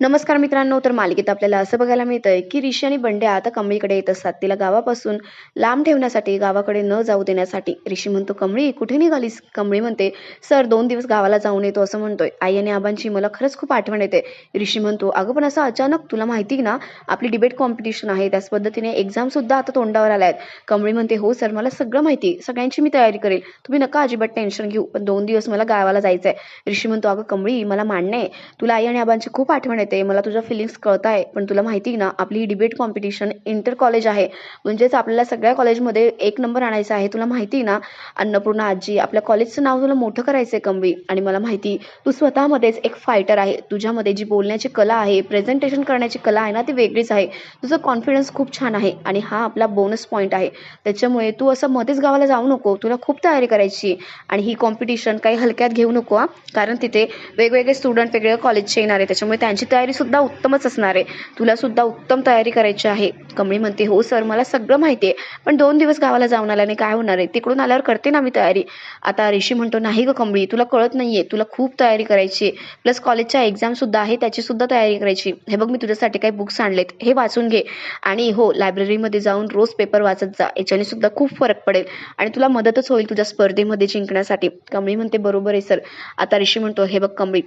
नमस्कार मित्रांनो तर मालिकेत आपल्याला असं बघायला मिळतंय की ऋषी आणि बंड्या आता कमळीकडे येत असतात. तिला गावापासून लांब ठेवण्यासाठी गावाकडे न जाऊ देण्यासाठी ऋषी म्हणतो कमळी कुठे निघालीस? कमळी म्हणते सर दोन दिवस गावाला जाऊन येतो असं म्हणतोय. आई आणि आबांची मला खरंच खूप आठवण येते. ऋषी म्हणतो अगं पण असं अचानक तुला माहिती ना आपली डिबेट कॉम्पिटिशन आहे. त्याच पद्धतीने एक्झाम सुद्धा आता तोंडावर आल्या आहेत. कमळी म्हणते हो सर मला सगळं माहिती सगळ्यांची मी तयारी करेल. तुम्ही नका अजिबात टेन्शन घेऊ. पण दोन दिवस मला गावाला जायचंय. ऋषी म्हणतो अगं कमळी मला मान्य आहे. तुला आई आणि आबांची खूप आठवण येते. मला तुझ्या फिलिंग्स कळत आहे पण तुला माहिती ना आपली ही डिबेट कॉम्पिटिशन इंटर कॉलेज आहे. म्हणजेच आपल्याला सगळ्या कॉलेजमध्ये एक नंबर आणायचा आहे. तुला माहिती ना अन्नपूर्णा आजी आपल्या कॉलेजचं नाव तुला मोठं करायचं आहे कमवी. आणि मला माहिती तू स्वतःमध्येच एक फायटर आहे. तुझ्यामध्ये जी बोलण्याची कला आहे प्रेझेंटेशन करण्याची कला आहे ना ती वेगळीच आहे. तुझं कॉन्फिडन्स खूप छान आहे. आणि हा आपला बोनस पॉईंट आहे. त्याच्यामुळे तू असं मध्येच गावाला जाऊ नको. तुला खूप तयारी करायची आणि ही कॉम्पिटिशन काही हलक्यात घेऊ नको कारण तिथे वेगवेगळे स्टुडंट वेगवेगळ्या कॉलेजचे येणार आहे. त्याच्यामुळे त्यांची तयारी सुद्धा उत्तमच असणार आहे. तुला सुद्धा उत्तम तयारी करायची आहे. कमळी म्हणते हो सर मला सगळं माहिती आहे पण दोन दिवस गावाला जाऊन आल्याने काय होणार आहे? तिकडून आल्यावर करते ना मी तयारी. आता ऋषी म्हणतो नाही ग कमळी तुला कळत नाहीये. तुला खूप तयारी करायची प्लस कॉलेजच्या एक्झाम सुद्धा आहे त्याची सुद्धा तयारी करायची हे बघ मी तुझ्यासाठी काही बुक्स आणलेत. हे वाचून घे. आणि हो लायब्ररीमध्ये जाऊन रोज पेपर वाचत जा. याच्याने सुद्धा खूप फरक पडेल. आणि तुला मदतच होईल तुझ्या स्पर्धेमध्ये जिंकण्यासाठी. कमळी म्हणते बरोबर आहे सर आता ऋषी म्हणतो हे बघ कमळी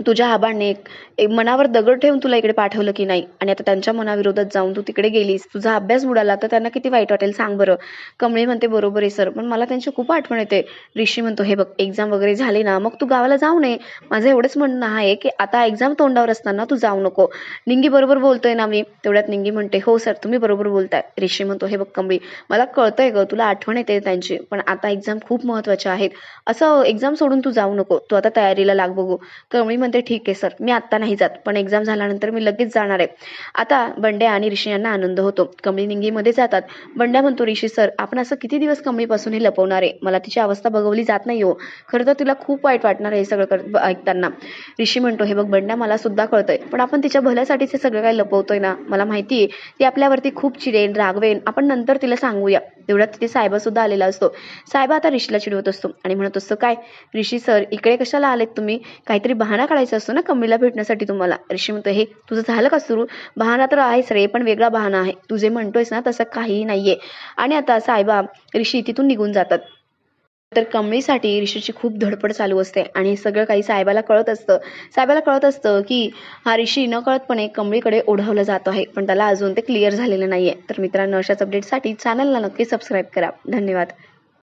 तुझ्या आबांनी एक एक मनावर दगड ठेवून तुला इकडे पाठवलं की नाही? आणि आता त्यांच्या मनाविरोधात जाऊन तू तिकडे गेलीस. तुझा अभ्यास बुडाला तर त्यांना किती वाईट वाटेल सांग बरं. कमळी म्हणते बरोबर आहे सर. पण मला त्यांची खूप आठवण येते. ऋषी म्हणतो हे बघ एक्झाम वगैरे झाली ना मग तू गावाला जाऊ नये. माझं एवढंच म्हणणं आहे की आता एक्झाम तोंडावर असताना तू जाऊ नको. निंगी बरोबर बोलतोय ना मी. तेवढ्यात निंगी म्हणते हो सर तुम्ही बरोबर बोलताय. ऋषी म्हणतो हे बघ कमळी मला कळतंय ग तुला आठवण येते त्यांची पण आता एक्झाम खूप महत्त्वाच्या आहेत. असं एक्झाम सोडून तू जाऊ नको. तू आता तयारीला लाग बघू. कमळी म्हणते ठीक आहे सर. मी आत्ता नाही जात पण एक्झाम झाल्यानंतर मी लगेच जाणार आहे. आता बंड्या आणि ऋषी यांना आनंद होतो. कमळी निंगीमध्ये जातात. बंड्या म्हणतो ऋषी सर आपण असं किती दिवस कमळीपासून हे लपवणार आहे? मला तिची अवस्था बघवली जात नाही हो. खरं तर तिला खूप वाईट वाटणार आहे हे सगळं कर ऐकताना. ऋषी म्हणतो हे बघ बंड्या मला सुद्धा कळतंय पण आपण तिच्या भल्यासाठीच हे सगळं काही लपवतोय ना? मला माहिती आहे ती आपल्यावरती खूप चिरेन रागवेन. आपण नंतर तिला सांगूया. तेवढ्यात तिथे साहेबा सुद्धा आलेला असतो. साहेबा आता ऋषीला चिडवत असतो आणि म्हणत असतो काय ऋषी सर इकडे कशाला आलेत तुम्ही? काहीतरी बहाणा काढायचा असतो ना कमीला भेटण्यासाठी तुम्हाला. ऋषी म्हणतो हे तुझं झालं का सुरू? बहाणा तर आहेच रे पण वेगळा बहाणा आहे. तुझे म्हणतोयस ना तसं काहीही नाहीये. आणि आता साहेबा ऋषी तिथून निघून जातात. तर कमळीसाठी ऋषीची खूप धडपड चालू असते. आणि सगळं काही साहेबाला कळत असतं. साहेबाला कळत असतं की हा ऋषी न कळतपणे कमळीकडे ओढवला जातो आहे. पण त्याला अजून ते क्लिअर झालेलं नाहीये. तर मित्रांनो अशाच अपडेटसाठी चॅनलला नक्की सबस्क्राईब करा. धन्यवाद.